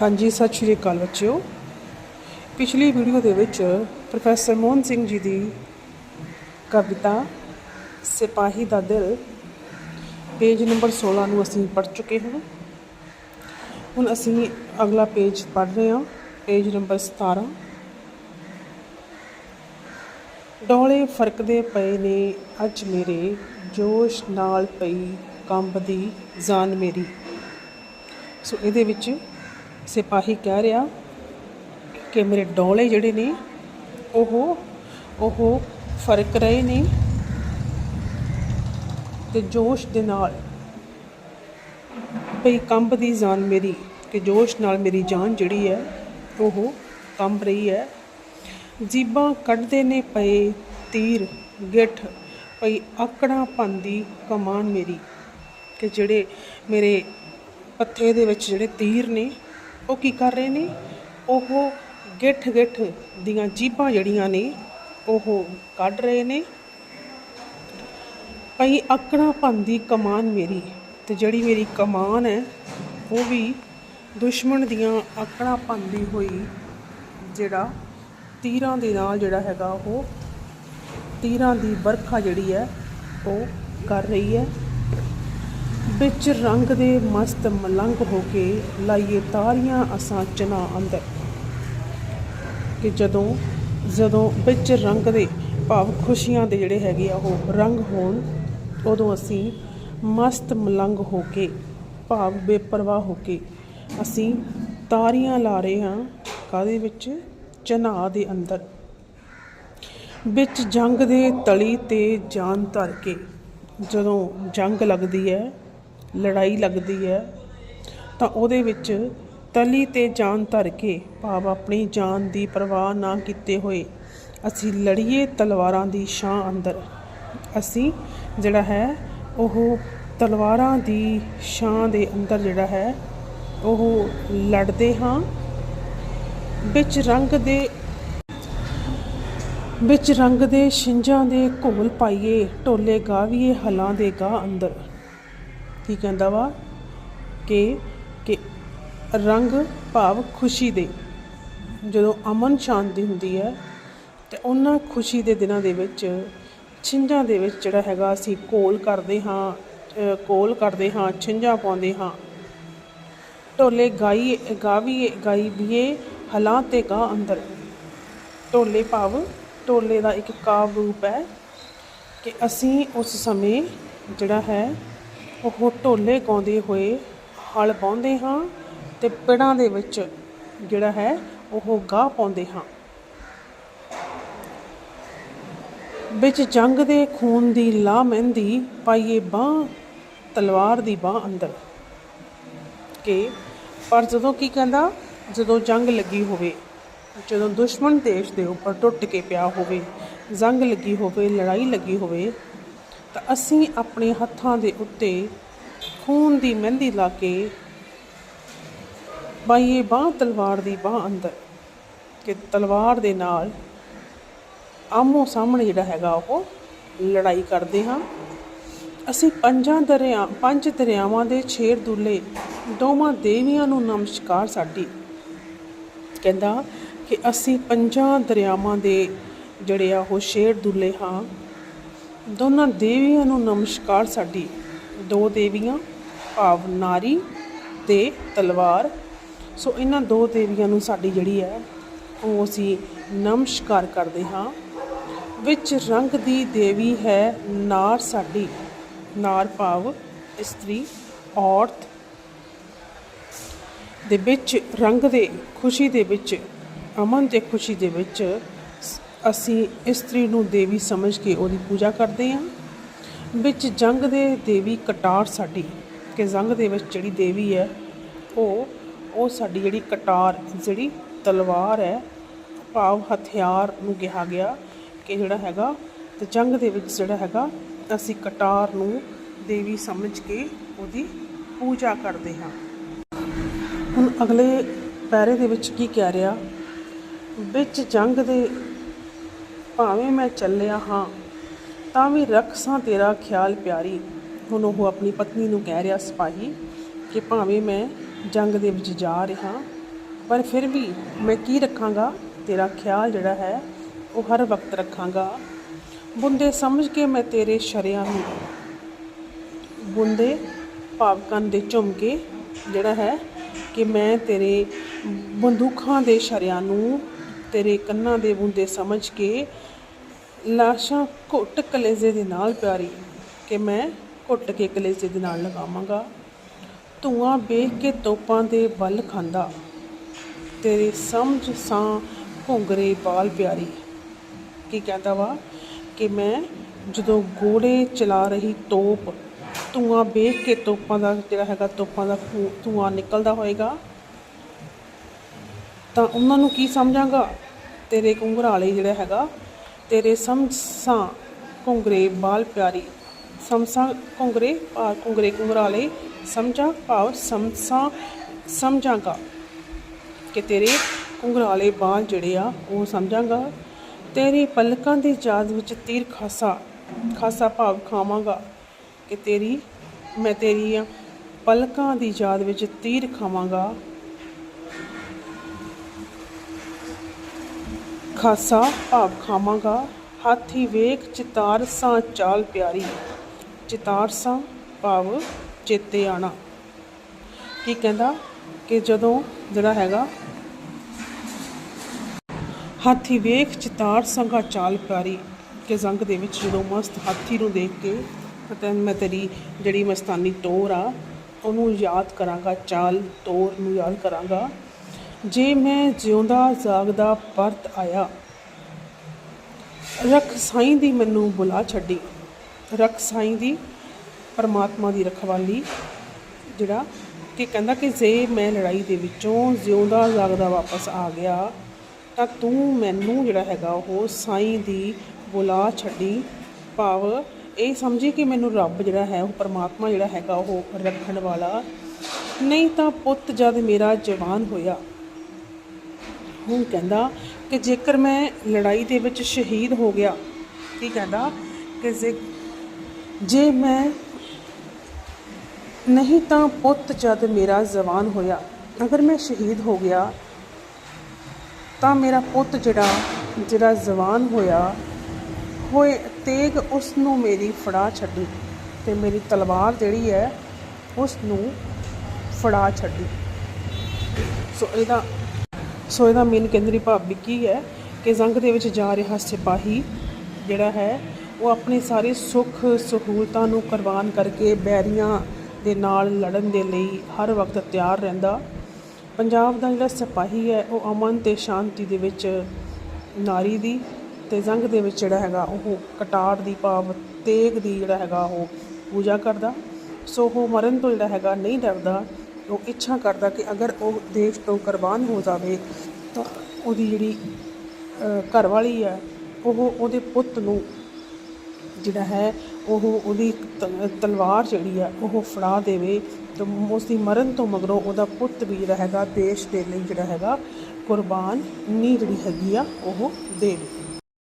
ਹਾਂਜੀ, ਸਤਿ ਸ਼੍ਰੀ ਅਕਾਲ ਬੱਚਿਓ। ਪਿਛਲੀ ਵੀਡੀਓ ਦੇ ਵਿੱਚ ਪ੍ਰੋਫੈਸਰ ਮੋਹਨ ਸਿੰਘ ਜੀ ਦੀ ਕਵਿਤਾ ਸਿਪਾਹੀ ਦਾ ਦਿਲ, ਪੇਜ ਨੰਬਰ 16 ਨੂੰ ਅਸੀਂ ਪੜ੍ਹ ਚੁੱਕੇ ਹਾਂ। ਹੁਣ ਅਸੀਂ ਅਗਲਾ ਪੇਜ ਪੜ੍ਹ ਰਹੇ ਹਾਂ, ਪੇਜ ਨੰਬਰ 17 ਡੋਲੇ ਫਰਕਦੇ ਪਏ ਨੇ ਅੱਜ ਮੇਰੇ, ਜੋਸ਼ ਨਾਲ ਪਈ ਕੰਬਦੀ ਜਾਨ ਮੇਰੀ। ਸੋ ਇਹਦੇ ਵਿੱਚ ਸਿਪਾਹੀ ਕਹਿ ਰਿਹਾ ਕਿ ਮੇਰੇ ਡੋਲੇ ਜਿਹੜੇ ਨੇ, ਉਹ ਉਹ ਫ਼ਰਕ ਰਹੇ ਨੇ ਤੇ ਜੋਸ਼ ਦੇ ਨਾਲ ਪਈ ਕੰਬ ਦੀ ਜਾਨ ਮੇਰੀ ਕਿ ਜੋਸ਼ ਨਾਲ ਮੇਰੀ ਜਾਨ ਜਿਹੜੀ ਹੈ, ਉਹ ਕੰਬ ਰਹੀ ਹੈ। ਜੀਬਾਂ ਕੱਢਦੇ ਨੇ ਪਏ ਤੀਰ, ਗਿੱਠ ਪਈ ਆਕੜਾਂ ਭੰਦੀ ਕਮਾਨ ਮੇਰੀ ਕਿ ਜਿਹੜੇ ਮੇਰੇ ਪੱਥੇ ਦੇ ਵਿੱਚ ਜਿਹੜੇ ਤੀਰ ਨੇ ਉਹ ਕੀ ਕਰ ਰਹੇ ਨੇ? ਉਹ ਗਿੱਠ ਗਿੱਠ ਦੀਆਂ ਜੀਭਾਂ ਜਿਹੜੀਆਂ ਨੇ, ਉਹ ਕੱਢ ਰਹੇ ਨੇ। ਪਈ ਆਕੜਾਂ ਭੰਦੀ ਕਮਾਨ ਮੇਰੀ ਤੇ ਜਿਹੜੀ ਮੇਰੀ ਕਮਾਨ ਹੈ, ਉਹ ਵੀ ਦੁਸ਼ਮਣ ਦੀਆਂ ਆਕੜਾਂ ਭੰਦੀ ਹੋਈ ਜਿਹੜਾ ਤੀਰਾਂ ਦੇ ਨਾਲ ਜਿਹੜਾ ਹੈਗਾ ਉਹ ਤੀਰਾਂ ਦੀ ਵਰਖਾ ਜਿਹੜੀ ਹੈ, ਉਹ ਕਰ ਰਹੀ ਹੈ। ਵਿੱਚ ਰੰਗ ਦੇ ਮਸਤ ਮਲੰਗ ਹੋ ਕੇ ਲਾਈਏ ਤਾਰੀਆਂ ਅਸਾਂ ਚਨਾ ਅੰਦਰ। ਕਿ ਜਦੋਂ ਜਦੋਂ ਵਿੱਚ ਰੰਗ ਦੇ ਭਾਵ ਖੁਸ਼ੀਆਂ ਦੇ ਜਿਹੜੇ ਹੈਗੇ ਆ ਉਹ ਰੰਗ ਹੋਣ, ਉਦੋਂ ਅਸੀਂ ਮਸਤ ਮਲੰਗ ਹੋ ਕੇ, ਭਾਵ ਬੇਪਰਵਾਹ ਹੋ ਕੇ ਅਸੀਂ ਤਾਰੀਆਂ ਲਾ ਰਹੇ ਹਾਂ ਕਾਦੇ ਵਿੱਚ? ਚਨਾ ਦੇ ਅੰਦਰ। ਵਿੱਚ ਜੰਗ ਦੇ ਤਲੀ ਤੇ ਜਾਨ ਧਰ ਕੇ ਜਦੋਂ ਜੰਗ ਲੱਗਦੀ ਹੈ ਲੜਾਈ ਲੱਗਦੀ ਹੈ, ਤਾਂ ਉਹਦੇ ਵਿੱਚ ਤਲੀ ਤੇ ਜਾਨ ਧਰ ਕੇ ਭਾਵ ਆਪਣੀ ਜਾਨ ਦੀ ਪਰਵਾਹ ਨਾ ਕੀਤੇ ਹੋਏ, ਅਸੀਂ ਲੜੀਏ ਤਲਵਾਰਾਂ ਦੀ ਛਾਂ ਅੰਦਰ। ਅਸੀਂ ਜਿਹੜਾ ਹੈ, ਉਹ ਤਲਵਾਰਾਂ ਦੀ ਛਾਂ ਦੇ ਅੰਦਰ ਜਿਹੜਾ ਹੈ, ਉਹ ਲੜਦੇ ਹਾਂ। ਵਿੱਚ ਰੰਗ ਦੇ, ਵਿੱਚ ਰੰਗ ਦੇ ਛਿੰਝਾਂ ਦੇ ਘੋਲ ਪਾਈਏ, ਢੋਲੇ ਗਾਵੀਏ, ਹਲਾਂ ਦੇ ਗਾ ਅੰਦਰ। ਕੀ ਕਹਿੰਦਾ ਵਾ? ਕਿ ਕਿ ਰੰਗ ਭਾਵ ਖੁਸ਼ੀ ਦੇ। ਜਦੋਂ ਅਮਨ ਸ਼ਾਂਤੀ ਹੁੰਦੀ ਹੈ ਤੇ ਉਹਨਾਂ ਖੁਸ਼ੀ ਦੇ ਦਿਨਾਂ ਦੇ ਵਿੱਚ ਛਿੰਝਾਂ ਦੇ ਵਿੱਚ ਜਿਹੜਾ ਹੈਗਾ ਅਸੀਂ ਕੋਲ ਕਰਦੇ ਹਾਂ ਅ, ਕੋਲ ਕਰਦੇ ਹਾਂ ਛਿੰਝਾਂ ਪਾਉਂਦੇ ਹਾਂ। ਢੋਲੇ ਗਾਈ ਗਾਵੀਏ ਗਾਈ ਵੀਏ ਹਲਾਂ ਤੇ ਗਾ ਅੰਦਰ। ਢੋਲੇ ਭਾਵ ਢੋਲੇ ਦਾ ਇੱਕ ਕਾਵ ਰੂਪ ਹੈ ਕਿ ਅਸੀਂ ਉਸ ਸਮੇਂ ਜਿਹੜਾ ਹੈ ਉਹ ਢੋਲੇ ਗਾਉਂਦੇ ਹੋਏ ਹਲ ਬਾਉਂਦੇ ਹਾਂ ਤੇ ਪਿੜਾਂ ਦੇ ਵਿੱਚ ਜਿਹੜਾ ਹੈ ਉਹ ਗਾਹ ਪਾਉਂਦੇ ਹਾਂ। ਵਿੱਚ ਜੰਗ ਦੇ ਖੂਨ ਦੀ ਲਾ ਮਹਿੰਦੀ ਪਾਈਏ ਬਾਹ, ਤਲਵਾਰ ਦੀ ਬਾਹ ਅੰਦਰ। ਕਿ ਪਰ ਜਦੋਂ ਕੀ ਕਹਿੰਦਾ? ਜਦੋਂ ਜੰਗ ਲੱਗੀ ਹੋਵੇ, ਜਦੋਂ ਦੁਸ਼ਮਣ ਦੇਸ਼ ਦੇ ਉੱਪਰ ਟੁੱਟ ਕੇ ਪਿਆ ਹੋਵੇ, ਜੰਗ ਲੱਗੀ ਹੋਵੇ, ਲੜਾਈ ਲੱਗੀ ਹੋਵੇ ਤਾਂ ਅਸੀਂ ਆਪਣੇ ਹੱਥਾਂ ਦੇ ਉੱਤੇ ਖੂਨ ਦੀ ਮਹਿੰਦੀ ਲਾ ਕੇ ਬਾਈਏ ਬਾਹ ਤਲਵਾਰ ਦੀ ਬਾਹ ਅੰਦਰ ਕਿ ਤਲਵਾਰ ਦੇ ਨਾਲ ਆਮੋ ਸਾਹਮਣੇ ਜਿਹੜਾ ਹੈਗਾ ਉਹ ਲੜਾਈ ਕਰਦੇ ਹਾਂ। ਅਸੀਂ ਪੰਜਾਂ ਦਰਿਆ, ਪੰਜ ਦਰਿਆਵਾਂ ਦੇ ਛੇੜ ਦੁੱਲੇ ਦੋਵਾਂ ਦੇਵੀਆਂ ਨੂੰ ਨਮਸਕਾਰ ਸਾਡੀ। ਕਹਿੰਦਾ ਕਿ ਅਸੀਂ ਪੰਜਾਂ ਦਰਿਆਵਾਂ ਦੇ ਜਿਹੜੇ ਆ ਉਹ ਛੇੜ ਦੁੱਲੇ ਹਾਂ। ਦੋਨਾਂ ਦੇਵੀਆਂ ਨੂੰ ਨਮਸਕਾਰ ਸਾਡੀ। ਦੋ ਦੇਵੀਆਂ, ਭਾਵ ਨਾਰੀ ਤੇ ਤਲਵਾਰ। ਸੋ ਇਹਨਾਂ ਦੋ ਦੇਵੀਆਂ ਨੂੰ ਸਾਡੀ ਜਿਹੜੀ ਹੈ, ਉਹ ਅਸੀਂ ਨਮਸਕਾਰ ਕਰਦੇ ਹਾਂ। ਵਿੱਚ ਰੰਗ ਦੀ ਦੇਵੀ ਹੈ ਨਾਰ ਸਾਡੀ। ਨਾਰ ਭਾਵ ਇਸਤਰੀ, ਔਰਤ ਦੇ ਵਿੱਚ, ਰੰਗ ਦੇ ਖੁਸ਼ੀ ਦੇ ਵਿੱਚ, ਅਮਨ ਤੇ ਖੁਸ਼ੀ ਦੇ ਵਿੱਚ ਅਸੀਂ ਇਸਤਰੀ ਨੂੰ ਦੇਵੀ ਸਮਝ ਕੇ ਉਹਦੀ ਪੂਜਾ ਕਰਦੇ ਹਾਂ। ਵਿੱਚ ਜੰਗ ਦੇ ਦੇਵੀ ਕਟਾਰ ਸਾਡੀ, ਕਿ ਜੰਗ ਦੇ ਵਿੱਚ ਜਿਹੜੀ ਦੇਵੀ ਹੈ, ਉਹ ਉਹ ਸਾਡੀ ਜਿਹੜੀ ਕਟਾਰ, ਜਿਹੜੀ ਤਲਵਾਰ ਹੈ, ਭਾਵ ਹਥਿਆਰ ਨੂੰ ਕਿਹਾ ਗਿਆ ਕਿ ਜਿਹੜਾ ਹੈਗਾ, ਤੇ ਜੰਗ ਦੇ ਵਿੱਚ ਜਿਹੜਾ ਹੈਗਾ, ਅਸੀਂ ਕਟਾਰ ਨੂੰ ਦੇਵੀ ਸਮਝ ਕੇ ਉਹਦੀ ਪੂਜਾ ਕਰਦੇ ਹਾਂ। ਹੁਣ ਅਗਲੇ ਪੈਰੇ ਦੇ ਵਿੱਚ ਕੀ ਕਹਿ ਰਿਹਾ? ਵਿੱਚ ਜੰਗ ਦੇ ਭਾਵੇਂ ਮੈਂ ਚੱਲਿਆ ਹਾਂ, ਤਾਂ ਵੀ ਰੱਖਸਾਂ ਤੇਰਾ ਖਿਆਲ ਪਿਆਰੀ। ਹੁਣ ਉਹ ਆਪਣੀ ਪਤਨੀ ਨੂੰ ਕਹਿ ਰਿਹਾ, ਸਿਪਾਹੀ, ਕਿ ਭਾਵੇਂ ਮੈਂ ਜੰਗ ਦੇ ਵਿੱਚ ਜਾ ਰਿਹਾ, ਪਰ ਫਿਰ ਵੀ ਮੈਂ ਕੀ ਰੱਖਾਂਗਾ? ਤੇਰਾ ਖਿਆਲ ਜਿਹੜਾ ਹੈ, ਉਹ ਹਰ ਵਕਤ ਰੱਖਾਂਗਾ। ਬੁੰਦੇ ਸਮਝ ਕੇ ਮੈਂ ਤੇਰੇ ਸ਼ਰਿਆਂ ਨੂੰ ਬੁੰਦੇ ਭਾਵ ਕੰਨ ਦੇ ਝੁਮਕੇ ਜਿਹੜਾ ਹੈ, ਕਿ ਮੈਂ ਤੇਰੇ ਬੰਦੂਖਾਂ ਦੇ ਸ਼ਰਿਆਂ ਨੂੰ ਤੇਰੇ ਕੰਨਾਂ ਦੇ ਬੁੰਦੇ ਸਮਝ ਕੇ ਲਾਸ਼ਾਂ ਘੁੱਟ ਕਲੇਜੇ ਦੇ ਨਾਲ ਪਿਆਰੀ, ਕਿ ਮੈਂ ਘੁੱਟ ਕੇ ਕਲੇਜੇ ਦੇ ਨਾਲ ਲਗਾਵਾਂਗਾ। ਧੂਆਂ ਵੇਖ ਕੇ ਤੋਪਾਂ ਦੇ ਵੱਲ ਖਾਂਦਾ, ਤੇਰੇ ਸਮਝ ਸਾਂ ਘੁੰਗਰੇ ਬਾਲ ਪਿਆਰੀ। ਕੀ ਕਹਿੰਦਾ ਵਾ? ਕਿ ਮੈਂ ਜਦੋਂ ਗੋੜੇ ਚਲਾ ਰਹੀ ਤੋਪ, ਧੂਆਂ ਵੇਖ ਕੇ ਤੋਪਾਂ ਦਾ ਜਿਹੜਾ ਹੈਗਾ, ਤੋਪਾਂ ਦਾ ਖੂ- ਧੂਆਂ ਨਿਕਲਦਾ ਹੋਏਗਾ ਤਾਂ ਉਹਨਾਂ ਨੂੰ ਕੀ ਸਮਝਾਂਗਾ? ਤੇਰੇ ਘੁੰਗਰਾਲੇ ਜਿਹੜਾ ਹੈਗਾ, ਤੇਰੇ ਸਮਸਾਂ ਘੁੰਗਰੇ ਬਾਲ ਪਿਆਰੀ, ਸਮਸਾਂ ਘੁੰਗਰੇ ਭਾਵ ਘੁੰਗਰੇ ਘੁੰਗਰਾਲੇ ਸਮਝਾਂ ਭਾਵ ਸਮਸਾਂ ਸਮਝਾਂਗਾ ਕਿ ਤੇਰੇ ਘੁੰਗਰਾਲੇ ਬਾਲ ਜਿਹੜੇ ਆ, ਉਹ ਸਮਝਾਂਗਾ। ਤੇਰੀ ਪਲਕਾਂ ਦੀ ਯਾਦ ਵਿੱਚ ਤੀਰ ਖਾਸਾ ਖਾਸਾ ਭਾਵ ਖਾਵਾਂਗਾ ਕਿ ਤੇਰੀ, ਮੈਂ ਤੇਰੀਆਂ ਪਲਕਾਂ ਦੀ ਯਾਦ ਵਿੱਚ ਤੀਰ ਖਾਵਾਂਗਾ। ਖਾਸਾ ਭਾਵ ਖਾਵਾਂਗਾ, ਹਾਥੀ ਵੇਖ ਚਿਤਾਰ ਸਾਂ ਚਾਲ ਪਿਆਰੀ। ਚਿਤਾਰ ਸਾਂ ਭਾਵ ਚੇਤੇ ਆਣਾ। ਕੀ ਕਹਿੰਦਾ? ਕਿ ਜਦੋਂ ਜਿਹੜਾ ਹੈਗਾ, ਹਾਥੀ ਵੇਖ ਚਿਤਾਰ ਸੰਗਾ ਚਾਲ ਪਿਆਰੀ, ਕਿ ਜ਼ੰਗ ਦੇ ਵਿੱਚ ਜਦੋਂ ਮਸਤ ਹਾਥੀ ਨੂੰ ਦੇਖ ਕੇ ਤਾਂ ਮੈਂ ਤੇਰੀ ਜਿਹੜੀ ਮਸਤਾਨੀ ਤੋਰ ਆ, ਉਹਨੂੰ ਯਾਦ ਕਰਾਂਗਾ, ਚਾਲ ਤੋਰ ਨੂੰ ਯਾਦ ਕਰਾਂਗਾ। ਜੇ ਮੈਂ ਜਿਉਂਦਾ ਜਾਗਦਾ ਪਰਤ ਆਇਆ। ਰੱਖ ਸਾਈਂ ਦੀ ਮੈਨੂੰ ਬੁਲਾ ਛੱਡੀ। ਰੱਖ ਸਾਈਂ ਦੀ ਪਰਮਾਤਮਾ ਦੀ ਰਖਵਾਲੀ, ਜਿਹੜਾ ਕਿ ਕਹਿੰਦਾ ਕਿ ਜੇ ਮੈਂ ਲੜਾਈ ਦੇ ਵਿੱਚੋਂ ਜਿਉਂਦਾ ਜਾਗਦਾ ਵਾਪਸ ਆ ਗਿਆ, ਤਾਂ ਤੂੰ ਮੈਨੂੰ ਜਿਹੜਾ ਹੈਗਾ ਉਹ ਸਾਈਂ ਦੀ ਬੁਲਾ ਛੱਡੀ। ਭਾਵ ਇਹ ਸਮਝੀ ਕਿ ਮੈਨੂੰ ਰੱਬ ਜਿਹੜਾ ਹੈ, ਉਹ ਪਰਮਾਤਮਾ ਜਿਹੜਾ ਹੈਗਾ ਉਹ ਰੱਖਣ ਵਾਲਾ। ਨਹੀਂ ਤਾਂ ਪੁੱਤ ਜਦ ਮੇਰਾ ਜਵਾਨ ਹੋਇਆ ਹੁਣ ਕਹਿੰਦਾ ਕਿ ਜੇਕਰ ਮੈਂ ਲੜਾਈ ਦੇ ਵਿੱਚ ਸ਼ਹੀਦ ਹੋ ਗਿਆ, ਕੀ ਕਹਿੰਦਾ? ਕਿ ਜੇ ਜੇ ਮੈਂ ਨਹੀਂ ਤਾਂ ਪੁੱਤ ਜਦ ਮੇਰਾ ਜਵਾਨ ਹੋਇਆ, ਅਗਰ ਮੈਂ ਸ਼ਹੀਦ ਹੋ ਗਿਆ, ਤਾਂ ਮੇਰਾ ਪੁੱਤ ਜਿਹੜਾ ਜਿਹੜਾ ਜਵਾਨ ਹੋਇਆ, ਹੋਏ ਤੇਗ ਉਸ ਨੂੰ ਮੇਰੀ ਫੜਾ ਛੱਡੀ ਤੇ ਮੇਰੀ ਤਲਵਾਰ ਜਿਹੜੀ ਹੈ ਉਸ ਨੂੰ ਫੜਾ ਛੱਡੀ। ਸੋ ਇਹਦਾ ਸੋ ਇਹਦਾ ਮੇਨ ਕੇਂਦਰੀ ਭਾਵ ਵੀ ਕੀ ਹੈ ਕਿ ਜੰਗ ਦੇ ਵਿੱਚ ਜਾ ਰਿਹਾ ਸਿਪਾਹੀ ਜਿਹੜਾ ਹੈ, ਉਹ ਆਪਣੇ ਸਾਰੇ ਸੁੱਖ ਸਹੂਲਤਾਂ ਨੂੰ ਕੁਰਬਾਨ ਕਰਕੇ ਬੈਰੀਆਂ ਦੇ ਨਾਲ ਲੜਨ ਦੇ ਲਈ ਹਰ ਵਕਤ ਤਿਆਰ ਰਹਿੰਦਾ। ਪੰਜਾਬ ਦਾ ਜਿਹੜਾ ਸਿਪਾਹੀ ਹੈ, ਉਹ ਅਮਨ ਤੇ ਸ਼ਾਂਤੀ ਦੇ ਵਿੱਚ ਨਾਰੀ ਦੀ ਤੇ ਜੰਗ ਦੇ ਵਿੱਚ ਜਿਹੜਾ ਹੈਗਾ, ਉਹ ਕਟਾਰ ਦੀ ਭਾਵ ਤੇਗ ਦੀ ਜਿਹੜਾ ਹੈਗਾ, ਉਹ ਪੂਜਾ ਕਰਦਾ। ਸੋ ਉਹ ਮਰਨ ਤੋਂ ਜਿਹੜਾ ਹੈਗਾ, ਨਹੀਂ ਡਰਦਾ। ਉਹ ਇੱਛਾ ਕਰਦਾ ਕਿ ਅਗਰ ਉਹ ਦੇਸ਼ ਤੋਂ ਕੁਰਬਾਨ ਹੋ ਜਾਵੇ ਤਾਂ ਉਹਦੀ ਜਿਹੜੀ ਅ, ਘਰਵਾਲੀ ਹੈ ਉਹ ਉਹਦੇ ਪੁੱਤ ਨੂੰ ਜਿਹੜਾ ਹੈ ਉਹ ਉਹਦੀ ਤਲਵਾਰ ਜਿਹੜੀ ਆ ਉਹ ਫੜਾ ਦੇਵੇ ਤੇ ਉਸ ਦੀ ਮਰਨ ਤੋਂ ਮਗਰੋਂ ਉਹਦਾ ਪੁੱਤ ਵੀ ਜਿਹੜਾ ਹੈਗਾ ਦੇਸ਼ ਦੇ ਲਈ ਜਿਹੜਾ ਹੈਗਾ ਕੁਰਬਾਨ ਨਹੀਂ ਜਿਹੜੀ ਹੈਗੀ ਆ ਉਹ ਦੇਵੇ।